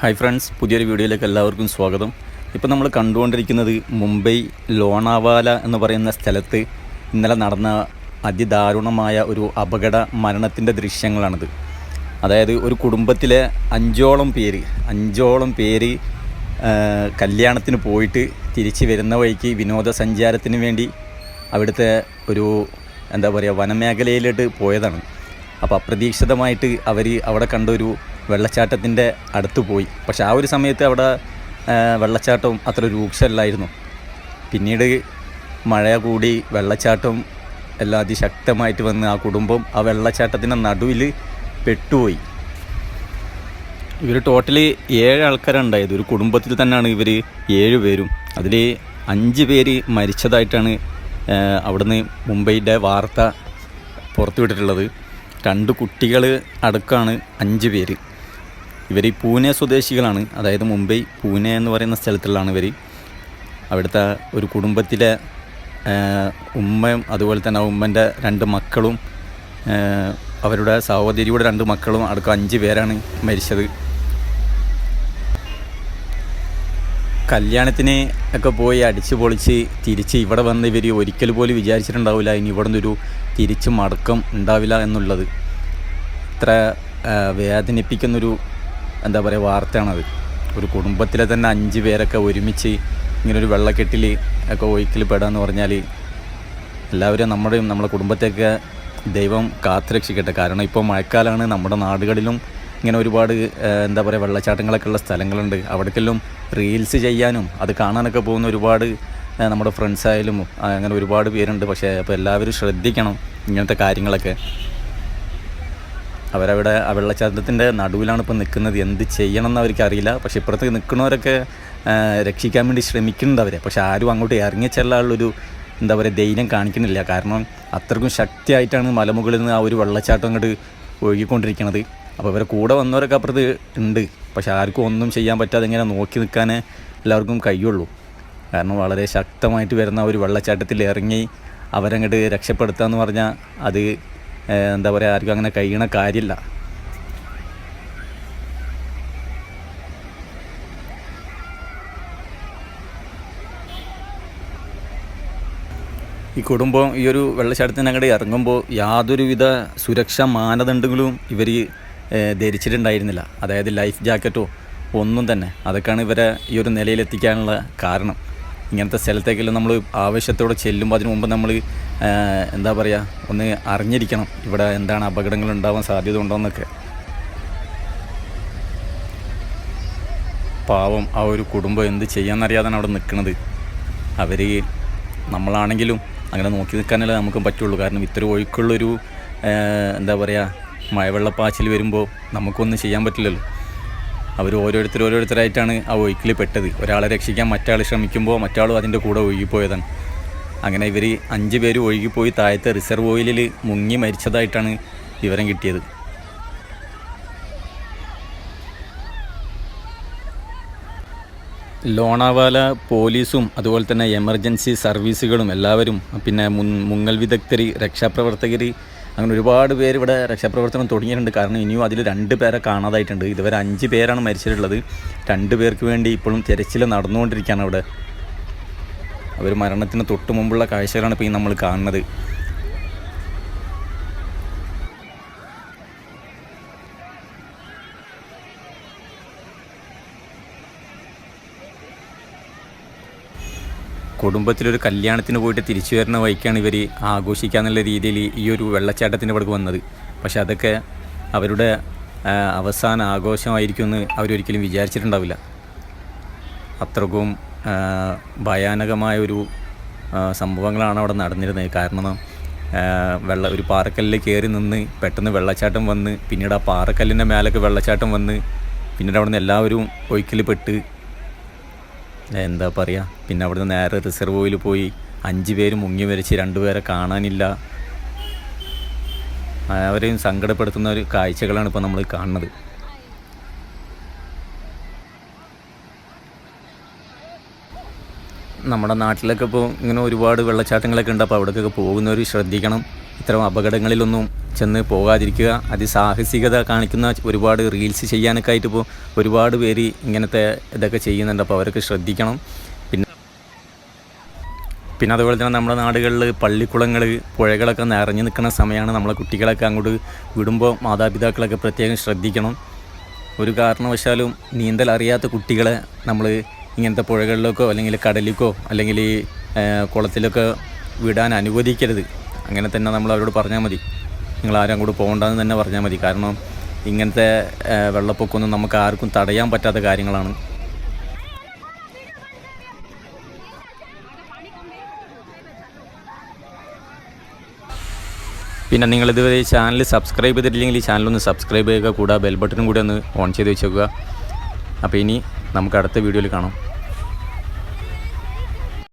Hi friends പുതിയൊരു വീഡിയോയിലേക്ക് എല്ലാവർക്കും സ്വാഗതം. ഇപ്പോൾ നമ്മൾ കണ്ടുകൊണ്ടിരിക്കുന്നത് മുംബൈ ലോണാവാല എന്ന് പറയുന്ന സ്ഥലത്ത് ഇന്നലെ നടന്ന അതിദാരുണമായ ഒരു അപകട മരണത്തിന്റെ ദൃശ്യങ്ങളാണിത്. അതായത് ഒരു കുടുംബത്തിലെ അഞ്ചോളം പേര് അഞ്ചോളം പേര് കല്യാണത്തിന് പോയിട്ട് തിരിച്ച് വരുന്ന വഴിക്ക് വിനോദസഞ്ചാരത്തിന് വേണ്ടി അവിടുത്തെ ഒരു എന്താ പറയുക വനമേഖലയിലോട്ട് പോയതാണ്. അപ്പോൾ അപ്രതീക്ഷിതമായിട്ട് അവർ അവിടെ കണ്ട ഒരു വെള്ളച്ചാട്ടത്തിന്റെ അടുത്ത് പോയി. പക്ഷെ ആ ഒരു സമയത്ത് അവിടെ വെള്ളച്ചാട്ടവും വെള്ളച്ചാട്ടം അത്ര രൂക്ഷമല്ലായിരുന്നു പിന്നീട് മഴ കൂടി വെള്ളച്ചാട്ടം എല്ലാം അതിശക്തമായിട്ട് വന്ന് ആ കുടുംബം ആ വെള്ളച്ചാട്ടത്തിന്റെ നടുവിൽ പെട്ടുപോയി. ഇവർ ടോട്ടലി ഏഴ് ആൾക്കാരുണ്ടായത്. ഒരു കുടുംബത്തിൽ തന്നെയാണ് ഇവർ ഏഴ് പേരും. അതിൽ അഞ്ച് പേര് മരിച്ചതായിട്ടാണ് അവിടുന്ന് മുംബൈയുടെ വാർത്ത പുറത്തുവിട്ടിട്ടുള്ളത്. രണ്ട് കുട്ടികൾ അടക്കമാണ് അഞ്ച് പേര്. ഇവർ ഈ പൂനെ സ്വദേശികളാണ്. അതായത് മുംബൈ പൂനെ എന്ന് പറയുന്ന സ്ഥലത്തുള്ളതാണ് ഇവർ അവിടുത്തെ ഒരു കുടുംബത്തിലെ ഉമ്മയും അതുപോലെ തന്നെ ഉമ്മന്റെ രണ്ട് മക്കളും അവരുടെ സഹോദരിയുടെ രണ്ട് മക്കളും അടക്കം അഞ്ച് പേരാണ് മരിച്ചത്. കല്യാണത്തിന് ഒക്കെ പോയി അടിച്ചു പൊളിച്ച് തിരിച്ച് ഇവിടെ വന്ന് ഇവർ ഒരിക്കൽ പോലും വിചാരിച്ചിട്ടുണ്ടാവില്ല. ഇനി ഇവിടെ നിന്നൊരു തിരിച്ചു മടക്കം ഉണ്ടാവില്ല എന്നുള്ളത്. ഇത്ര വേദനിപ്പിക്കുന്നൊരു എന്താ പറയുക വാർത്തയാണത്. ഒരു കുടുംബത്തിലെ തന്നെ അഞ്ച് പേരൊക്കെ ഒരുമിച്ച് ഇങ്ങനൊരു വെള്ളക്കെട്ടിൽ ഒക്കെ ഒഴുക്കിൽ പെടാന്ന് പറഞ്ഞാൽ എല്ലാവരും നമ്മുടെയും നമ്മുടെ കുടുംബത്തെയൊക്കെ ദൈവം കാത്തുരക്ഷിക്കട്ടെ. കാരണം ഇപ്പോൾ മഴക്കാലമാണ് നമ്മുടെ നാടുകളിലും ഇങ്ങനെ ഒരുപാട് എന്താ പറയുക വെള്ളച്ചാട്ടങ്ങളൊക്കെ ഉള്ള സ്ഥലങ്ങളുണ്ട്. അവിടേക്കെല്ലാം റീൽസ് ചെയ്യാനും അത് കാണാനൊക്കെ പോകുന്ന ഒരുപാട് നമ്മുടെ ഫ്രണ്ട്സ് ആയാലും അങ്ങനെ ഒരുപാട് പേരുണ്ട്. പക്ഷേ അപ്പോൾ എല്ലാവരും ശ്രദ്ധിക്കണം ഇങ്ങനത്തെ കാര്യങ്ങളൊക്കെ. അവരവിടെ ആ വെള്ളച്ചാട്ടത്തിന്റെ നടുവിലാണ് ഇപ്പോൾ നിൽക്കുന്നത്. എന്ത് ചെയ്യണം എന്ന് അവർക്ക് അറിയില്ല. പക്ഷേ ഇപ്പുറത്ത് നിൽക്കുന്നവരൊക്കെ രക്ഷിക്കാൻ വേണ്ടി ശ്രമിക്കുന്നുണ്ട് അവരെ. പക്ഷേ ആരും അങ്ങോട്ട് ഇറങ്ങി ചെല്ലാനുള്ളൊരു എന്താ പറയുക ധൈര്യം കാണിക്കുന്നില്ല. കാരണം അത്രക്കും ശക്തിയായിട്ടാണ് മലമുകളിൽ നിന്ന് ആ ഒരു വെള്ളച്ചാട്ടം അങ്ങോട്ട് ഒഴുകിക്കൊണ്ടിരിക്കുന്നത്. അപ്പോൾ ഇവരെ കൂടെ വന്നവരൊക്കെ അപ്പുറത്ത് ഉണ്ട്. പക്ഷേ ആർക്കും ഒന്നും ചെയ്യാൻ പറ്റാതെ ഇങ്ങനെ നോക്കി നിൽക്കാനേ എല്ലാവർക്കും കഴിയുള്ളൂ. കാരണം വളരെ ശക്തമായിട്ട് വരുന്ന ഒരു വെള്ളച്ചാട്ടത്തിൽ ഇറങ്ങി അവരങ്ങോട്ട് രക്ഷപ്പെടുത്തുക എന്ന് പറഞ്ഞാൽ അത് എന്താ പറയുക ആർക്കും അങ്ങനെ കഴിയണ കാര്യമില്ല. ഈ കുടുംബം ഈ ഒരു വെള്ളച്ചാട്ടത്തിന് ഇറങ്ങുമ്പോൾ യാതൊരുവിധ സുരക്ഷാ മാനദണ്ഡങ്ങളും ഇവർ ധരിച്ചിട്ടുണ്ടായിരുന്നില്ല. അതായത് ലൈഫ് ജാക്കറ്റോ ഒന്നും തന്നെ. അതൊക്കെയാണ് ഇവരെ ഈ ഒരു നിലയിലെത്തിക്കാനുള്ള കാരണം. ഇങ്ങനത്തെ സ്ഥലത്തേക്കെല്ലാം നമ്മൾ ആവശ്യത്തോടെ ചെല്ലുമ്പോൾ അതിനു മുമ്പ് നമ്മൾ എന്താ പറയുക ഒന്ന് അറിഞ്ഞിരിക്കണം ഇവിടെ എന്താണ് അപകടങ്ങൾ ഉണ്ടാവാൻ സാധ്യത ഉണ്ടോയെന്നൊക്കെ പാവം ആ ഒരു കുടുംബം എന്ത് ചെയ്യാന്നറിയാതാണ് അവിടെ നിൽക്കുന്നത് അവർ നമ്മളാണെങ്കിലും അങ്ങനെ നോക്കി നിൽക്കാനല്ലേ നമുക്കും പറ്റുള്ളൂ. കാരണം ഇത്ര ഒഴുക്കുള്ളൊരു എന്താ പറയുക മഴവെള്ളപ്പാച്ചിൽ വരുമ്പോൾ നമുക്കൊന്നും ചെയ്യാൻ പറ്റില്ലല്ലോ. അവർ ഓരോരുത്തർ ഓരോരുത്തരായിട്ടാണ് ആ ഒഴുക്കിൽ പെട്ടത്. ഒരാളെ രക്ഷിക്കാൻ മറ്റാൾ ശ്രമിക്കുമ്പോൾ മറ്റാളും അതിന്റെ കൂടെ ഒഴുകിപ്പോയതാണ്. അങ്ങനെ ഇവർ അഞ്ച് പേര് ഒഴുകിപ്പോയി താഴത്തെ റിസർവ് ഓയിലിൽ മുങ്ങി മരിച്ചതായിട്ടാണ് വിവരം കിട്ടിയത്. ലോണാവാല പോലീസും അതുപോലെ തന്നെ എമർജൻസി സർവീസുകളും എല്ലാവരും പിന്നെ മുൻ മുങ്ങൽ വിദഗ്ധർ രക്ഷാപ്രവർത്തകർ അങ്ങനെ ഒരുപാട് പേര് ഇവിടെ രക്ഷാപ്രവർത്തനം തുടങ്ങിയിട്ടുണ്ട്. കാരണം ഇനിയും അതിൽ രണ്ട് പേരെ കാണാതായിട്ടുണ്ട്. ഇതുവരെ അഞ്ച് പേരാണ് മരിച്ചിട്ടുള്ളത്. രണ്ട് പേർക്ക് വേണ്ടി ഇപ്പോഴും തിരച്ചിൽ നടന്നുകൊണ്ടിരിക്കുകയാണ് അവിടെ അവർ മരണത്തിന് തൊട്ട് മുമ്പുള്ള കാഴ്ചകളാണ് ഇപ്പോൾ ഈ നമ്മൾ കാണുന്നത്. കുടുംബത്തിലൊരു കല്യാണത്തിന് പോയിട്ട് തിരിച്ചു വരുന്ന വഴിക്കാണ് ഇവർ ആഘോഷിക്കാന്നുള്ള രീതിയിൽ ഈ ഒരു വെള്ളച്ചാട്ടത്തിന്റെ ഇവിടേക്ക് വന്നത്. പക്ഷെ അതൊക്കെ അവരുടെ അവസാന ആഘോഷമായിരിക്കുമെന്ന് അവരൊരിക്കലും വിചാരിച്ചിട്ടുണ്ടാവില്ല. അത്രക്കും ഭയാനകമായ ഒരു സംഭവങ്ങളാണ് അവിടെ നടന്നിരുന്നത്. കാരണം വെള്ള ഒരു പാറക്കല്ലിൽ കയറി നിന്ന് പെട്ടെന്ന് വെള്ളച്ചാട്ടം വന്ന് പിന്നീട് ആ പാറക്കല്ലിന്റെ മേലൊക്കെ വെള്ളച്ചാട്ടം വന്ന് പിന്നീട് അവിടെ നിന്ന് എല്ലാവരും ഒഴുക്കിൽ പെട്ട് എന്താ പറയുക പിന്നെ അവിടുന്ന് നേരെ റിസർവോയിൽ പോയി അഞ്ച് പേര് മുങ്ങി വരച്ച് രണ്ടുപേരെ കാണാനില്ല. അവരെയും സങ്കടപ്പെടുത്തുന്ന ഒരു കാഴ്ചകളാണ് ഇപ്പോൾ നമ്മൾ കാണുന്നത്. നമ്മുടെ നാട്ടിലൊക്കെ ഇപ്പോൾ ഇങ്ങനെ ഒരുപാട് വെള്ളച്ചാട്ടങ്ങളൊക്കെ ഉണ്ട് അപ്പോൾ അവിടേക്കൊക്കെ പോകുന്നവർ ശ്രദ്ധിക്കണം. ഇത്തരം അപകടങ്ങളിലൊന്നും ചെന്ന് പോകാതിരിക്കുക. അതിസാഹസികത കാണിക്കുന്ന ഒരുപാട് റീൽസ് ചെയ്യാനൊക്കെ ആയിട്ട് ഇപ്പോൾ ഒരുപാട് പേര് ഇങ്ങനത്തെ ഇതൊക്കെ ചെയ്യുന്നുണ്ട് അപ്പോൾ അവരൊക്കെ ശ്രദ്ധിക്കണം. പിന്നെ പിന്നെ അതുപോലെ തന്നെ നമ്മുടെ നാടുകളിൽ പള്ളിക്കുളങ്ങൾ പുഴകളൊക്കെ നിറഞ്ഞു നിൽക്കുന്ന സമയമാണ് നമ്മളെ കുട്ടികളൊക്കെ അങ്ങോട്ട് വിടുമ്പോൾ മാതാപിതാക്കളൊക്കെ പ്രത്യേകം ശ്രദ്ധിക്കണം. ഒരു കാരണവശാലും നീന്തൽ അറിയാത്ത കുട്ടികളെ നമ്മൾ ഇങ്ങനത്തെ പുഴകളിലേക്കോ അല്ലെങ്കിൽ കടലിലേക്കോ അല്ലെങ്കിൽ ഈ കുളത്തിലൊക്കെ വിടാൻ അനുവദിക്കരുത്. അങ്ങനെ തന്നെ നമ്മൾ അവരോട് പറഞ്ഞാൽ മതി. നിങ്ങൾ ആരും അങ്ങോട്ട് പോകണ്ടെന്ന് തന്നെ പറഞ്ഞാൽ മതി. കാരണം ഇങ്ങനത്തെ വെള്ളപ്പൊക്കമൊന്നും നമുക്ക് ആർക്കും തടയാൻ പറ്റാത്ത കാര്യങ്ങളാണ്. പിന്നെ നിങ്ങൾ ഇതുവരെ ഈ ചാനൽ സബ്സ്ക്രൈബ് ചെയ്തിട്ടില്ലെങ്കിൽ ഈ ചാനലൊന്ന് സബ്സ്ക്രൈബ് ചെയ്യുക. കൂടാതെ ബെൽ ബട്ടണും കൂടി ഒന്ന് ഓൺ ചെയ്ത് വെച്ചേക്കുക. അപ്പോൾ ഇനി നമുക്ക് അടുത്ത വീഡിയോയിൽ കാണാം.